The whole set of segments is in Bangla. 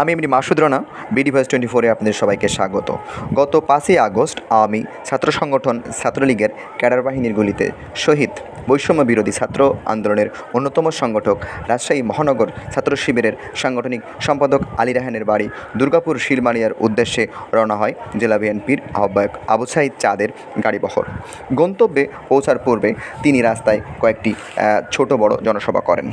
আমি এমনি Masud Rana, BD voice twenty ফোরে আপনাদের সবাইকে স্বাগত। গত পাঁচই আগস্ট আওয়ামী ছাত্র সংগঠন ছাত্রলীগের ক্যাডার বাহিনীর গুলিতে শহীদ বৈষম্য বিরোধী ছাত্র আন্দোলনের অন্যতম সংগঠক, রাজশাহী মহানগর ছাত্র শিবিরের সাংগঠনিক সম্পাদক আলী রাহানের বাড়ি দুর্গাপুর শিলমালিয়ার উদ্দেশ্যে রওনা হয় জেলা বিএনপির আহ্বায়ক আবু সাইদ চাঁদের গাড়িবহর। গন্তব্যে পৌঁছার পূর্বে তিনি রাস্তায় কয়েকটি ছোট বড় জনসভা করেন।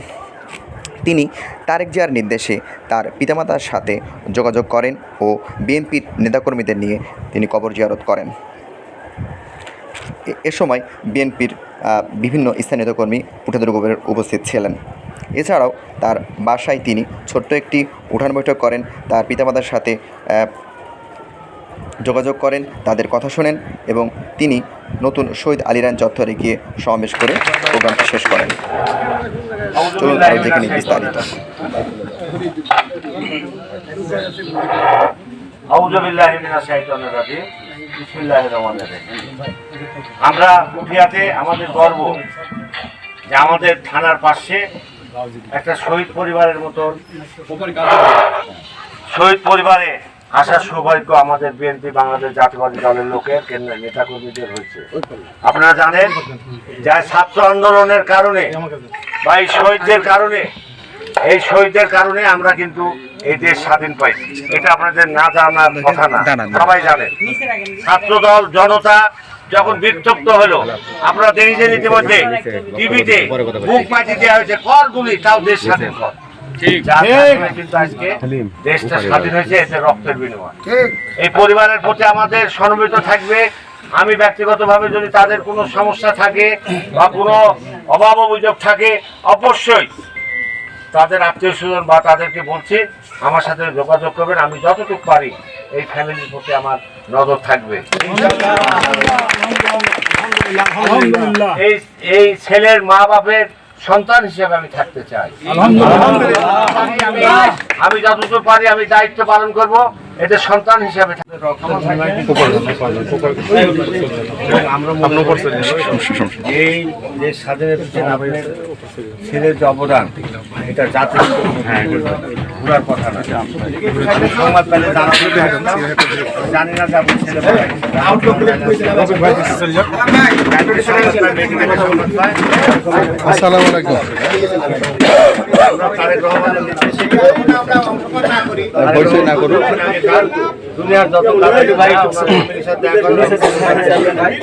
তিনি তারেক জিয়ার নির্দেশে তার পিতামাতার সাথে যোগাযোগ করেন ও বিএনপির নেতাকর্মীদের নিয়ে তিনি কবর জিয়ারত করেন। এ- সময় বিএনপির বিভিন্ন স্থানীয় নেতাকর্মী গোবরের উপস্থিত ছিলেন। এছাড়াও তার বাসায় তিনি ছোট্ট একটি উঠান বৈঠক করেন। তার পিতামাতার সাথে যোগাযোগ করেন, তাদের কথা শোনেন এবং তিনি নতুন শহীদ আলিরান চত্বরে গিয়ে সমাবেশ করে প্রোগ্রামটি শেষ করেন। চলুন আরও বিস্তারিত। আমরা কুঠিয়াতে আমাদের গর্ব যে আমাদের থানার পাশে একটা শহীদ পরিবারের মতো শহীদ পরিবারে আসার সৌভাগ্য আমাদের বিএনপি বাংলাদেশ জাতীয়বাদী দলের লোকের কেন্দ্রের নেতাকর্মীদের হয়েছে। আপনারা জানেন যা ছাত্র আন্দোলনের কারণে বা এই শহীদদের কারণে এই শহীদদের কারণে আমরা কিন্তু এই দেশ স্বাধীন পাইছি। এটা আপনাদের না জানার কথা না। সবাই জানে। ছাত্র দল জনতা যখন বিক্ষুব্ধ হলো আপনারা দেখেছেন ইতিমধ্যে টিভিতে বুক পাইতে দেওয়া হয়েছে কর গুলি তাও দেশ স্বাধীন কর। কিন্তু আজকে দেশটা স্বাধীন হয়েছে। এতে রক্তের বিনিময়। এই পরিবারের প্রতি আমাদের সমবেত থাকবে। আমি ব্যক্তিগতভাবে যদি তাদের কোনো সমস্যা থাকে বা কোনো অভাব অভিযোগ থাকে অবশ্যই তাদের আত্মীয় স্বজন বা তাদেরকে বলছি আমার সাথে যোগাযোগ করবেন। আমি যতটুকু পারি এই ফ্যামিলির প্রতি আমার নজর থাকবে। এই এই ছেলের মা বাপের সন্তান হিসেবে আমি থাকতে চাই। আমি আমি যতটুকু পারি আমি দায়িত্ব পালন করব এটা সন্তান হিসেবে এই যে স্বাধীনতা সেনাবাহিনীর ছেলের যে অবদান এটা জাতির ঘুরার কথা না। সংবাদ পেলে জানি না যাব ছেলে আসসালামু আলাইকুম পরিচয় না করুন দুনিয়ার যত ভাই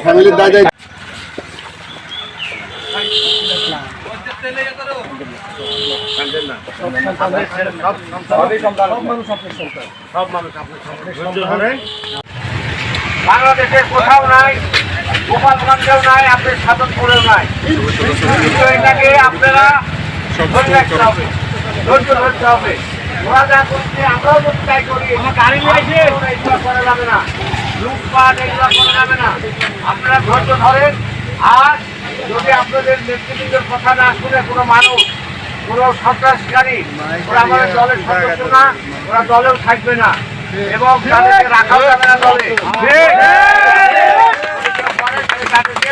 ফ্যামিলির দাদা বাংলাদেশের কোথাও নাই গোপালগঞ্জেও নাই আপনার সাধনপুরেও নাই। কিন্তু এটাকে আপনারা ধরে রাখতে হবে ধৈর্য ধরতে হবে। ওরা যা করছে আমরাও যদি তাই করি। গাড়ি এগুলো করা যাবে না। লুটপাট এগুলো করা যাবে না। আপনারা ধৈর্য ধরেন। আর যদি আপনাদের নেতৃত্বের কথা না শুনে কোনো মানুষ কোনো সন্ত্রাসকারী ওরা আমাদের দলের সদস্য না ওরা দলেও থাকবে না এবং তাদেরকে রাখাও যাবে না দলে তাদেরকে